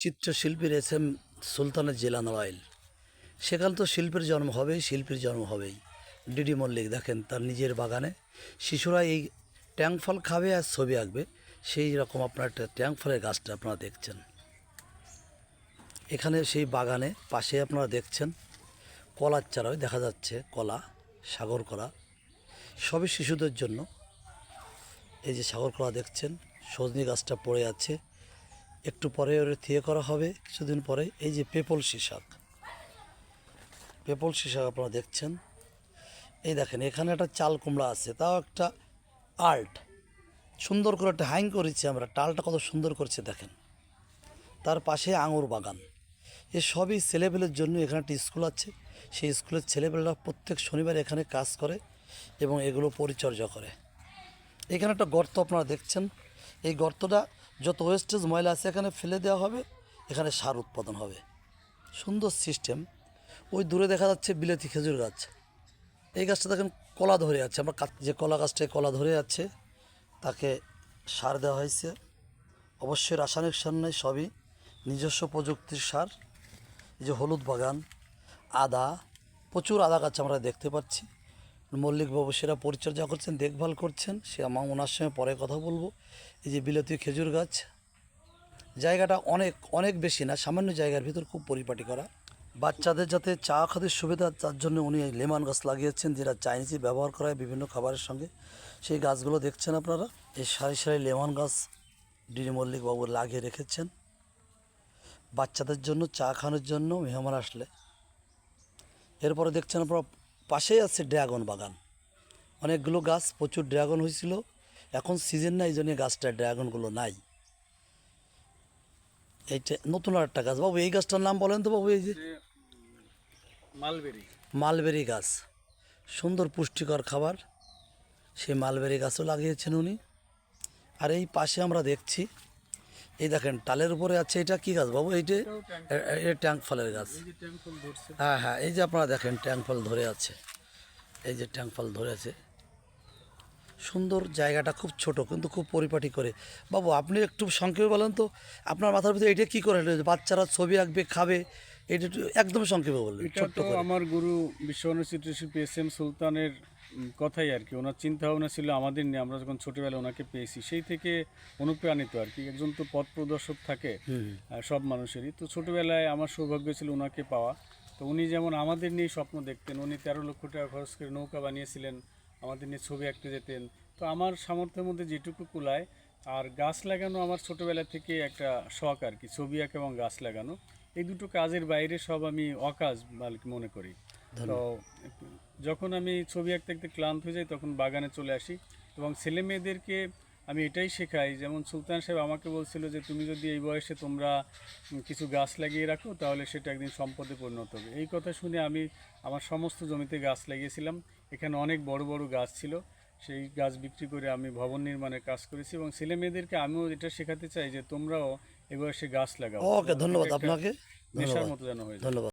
চিত্রশিল্পীর S M সুলতানের জেলা নড়াইল সেখানে তো শিল্পের জন্ম হবেই, শিল্পীর জন্ম হবেই। ডিডি মল্লিক দেখেন তার নিজের বাগানে। শিশুরা এই ট্যাঙ্ক ফল খাবে আর ছবি আঁকবে। সেই রকম আপনার একটা ট্যাঙ্ক ফলের গাছটা আপনারা দেখছেন। এখানে সেই বাগানে পাশে আপনারা দেখছেন কলার চারাও দেখা যাচ্ছে, কলা, সাগর কলা। সবই শিশুদের জন্য। এই যে সাগর কলা দেখছেন, সজনি গাছটা পড়ে আছে। একটু পরে ওর থিয়ে করা হবে, কিছুদিন পরে। এই যে পেপল শিশাক পেপল শিশাক আপনারা দেখছেন। এই দেখেন, এখানে একটা চাল কুমড়া আছে, তাও একটা আর্ট। সুন্দর করে একটা হ্যাং করেছি আমরা, টালটা কত সুন্দর করছে দেখেন। তার পাশে আঙুর বাগান। এ সবই ছেলেপেলের জন্য এখানে একটা স্কুল আছে। সেই স্কুলের ছেলেপেলেরা প্রত্যেক শনিবার এখানে কাজ করে এবং এগুলো পরিচর্যা করে। এখানে একটা গর্ত আপনারা দেখছেন। এই গর্তটা যত ওয়েস্টেজ ময়লা আছে এখানে ফেলে দেওয়া হবে, এখানে সার উৎপাদন হবে। সুন্দর সিস্টেম ওই দূরে দেখা যাচ্ছে বিলেতি খেজুর গাছ। এই গাছটা দেখেন কলা ধরে আছে। আমরা যে কলা গাছটায় কলা ধরে আছে, তাকে সার দেওয়া হয়েছে। অবশ্যই রাসায়নিক সার নেই, সবই নিজস্ব প্রযুক্তির সার। এই যে হলুদ বাগান, আদা, প্রচুর আদা গাছ আমরা দেখতে পাচ্ছি। মল্লিকবাবু সেটা পরিচর্যা করছেন, দেখভাল করছেন, সে আমার ওনার সঙ্গে পরে কথা বলব। এই যে বিলতি খেজুর গাছ, জায়গাটা অনেক অনেক বেশি না, সামান্য জায়গার ভিতর খুব পরিপাটি করা। বাচ্চাদের যাতে চা খাদের সুবিধা, তার জন্য উনি লেমন গাছ লাগিয়েছেন, যেটা চাইনিজে ব্যবহার করা হয় বিভিন্ন খাবারের সঙ্গে। সেই গাছগুলো দেখছেন আপনারা? এই সারি সারি লেমন গাছ ডিডি মল্লিকবাবু লাগিয়ে রেখেছেন। বাচ্চাদের জন্য, চা খাওয়ানোর জন্য মেহমান আসলে। এরপরে দেখছেন আপনারা পাশেই আছে ড্রাগন বাগান। অনেকগুলো গাছ প্রচুর ড্রাগন হয়েছিল। এখন সিজন না এই জন্য গাছটা ড্রাগনগুলো নাই। এইটা নতুন আর একটা গাছ। বাবু এই গাছটার নাম বলেন তো বাবু এই যে। মালবেরি। মালবেরি গাছ। সুন্দর পুষ্টিকর খাবার। সেই মালবেরি গাছও লাগিয়েছেন উনি। আর এই পাশে আমরা দেখছি এই দেখেন টালের উপরে আছে এটা কি গাছ বাবু? এইটা ট্যাঙ্ক ফলের গাছ। হ্যাঁ হ্যাঁ এই যে আপনারা দেখেন ট্যাঙ্ক ফল ধরে আছে। এই যে ট্যাঙ্ক ফল ধরে আছে। সুন্দর জায়গাটা খুব ছোট কিন্তু খুব পরিপাটি করে। বাবু আপনি একটু সংক্ষেপে বলেন তো আপনার মাথার ভিতরে এটা কী করে? বাচ্চারা ছবি আঁকবে খাবে এটা একটু একদম সংক্ষেপে বলবেন এটা ছোট্ট আমার গুরু বিশ্ববর্ণ চিত্রশিল্পী এস এম সুলতানের কথাই আর কি। ওনার চিন্তা ভাবনা ছিল আমাদের নিয়ে আমরা যখন ছোটবেলায় ওনাকে পেয়েছি সেই থেকে অনুপ্রাণিত আর কি। একজন তো পথ প্রদর্শক থাকে সব মানুষেরই। তো ছোটবেলায় আমার সৌভাগ্য ছিল ওনাকে পাওয়া। তো উনি যেমন আমাদের নিয়ে স্বপ্ন দেখতেন উনি তেরো লক্ষ টাকা খরচ করে নৌকা বানিয়েছিলেন আমাদের নিয়ে ছবি আঁকতে যেতেন। তো আমার সামর্থ্যের মধ্যে যেটুকু কুলায় আর গাছ লাগানো আমার ছোটবেলা থেকে একটা শখ আর কি ছবি আঁকা এবং গাছ লাগানো। এই দুটো কাজের বাইরে সব আমি অকাজ মনে করি। তো যখন আমি ছবি আঁকতে আঁকতে ক্লান্ত হয়ে যাই তখন বাগানে চলে আসি এবং ছেলে মেয়েদেরকে আমি এটাই শেখাই যেমন সুলতান সাহেব আমাকে বলছিল যে তুমি যদি এই বয়সে তোমরা কিছু গাছ লাগিয়ে রাখো তাহলে সেটা একদিন সম্পদে পরিণত হবে। এই কথা শুনে আমি আমার সমস্ত জমিতে গাছ লাগিয়েছিলাম। এখানে অনেক বড় বড় গাছ ছিল। সেই গাছ বিক্রি করে আমি ভবন নির্মাণের কাজ করেছি এবং ছেলে মেয়েদেরকে আমিও এটা শেখাতে চাই যে তোমরাও এই বয়সে গাছ লাগাও। ওকে ধন্যবাদ আপনাকে। নেশার মতো যেন হয়ে ধন্যবাদ।